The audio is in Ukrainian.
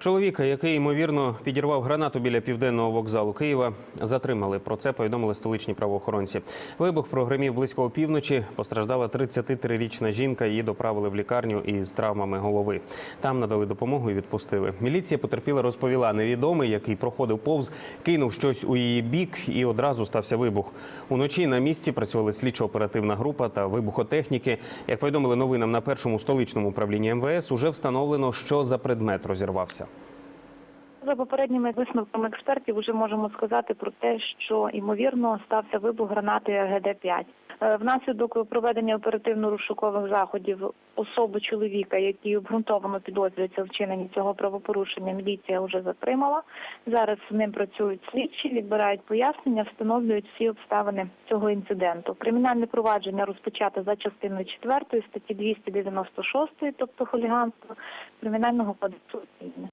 Чоловіка, який ймовірно підірвав гранату біля південного вокзалу Києва, затримали. Про це повідомили столичні правоохоронці. Вибух прогремів близько опівночі. Постраждала 33-річна жінка. Її доправили в лікарню із травмами голови. Там надали допомогу і відпустили. Міліція потерпіла, розповіла невідомий, який проходив повз, кинув щось у її бік, і одразу стався вибух. Уночі на місці працювали слідчо-оперативна група та вибухотехніки. Як повідомили новинам на першому столичному управлінні МВС, уже встановлено, що за предмет розірвався. За попередніми висновками експертів вже можемо сказати про те, що ймовірно стався вибух гранати РГД-5. Е, Внаслідок проведення оперативно-розшукових заходів особи чоловіка, які обґрунтовано підозрюються в вчиненні цього правопорушення, міліція вже затримала. Зараз з ним працюють слідчі, відбирають пояснення, встановлюють всі обставини цього інциденту. Кримінальне провадження розпочато за частиною 4 статті 296, тобто хуліганство кримінального кодексу. України.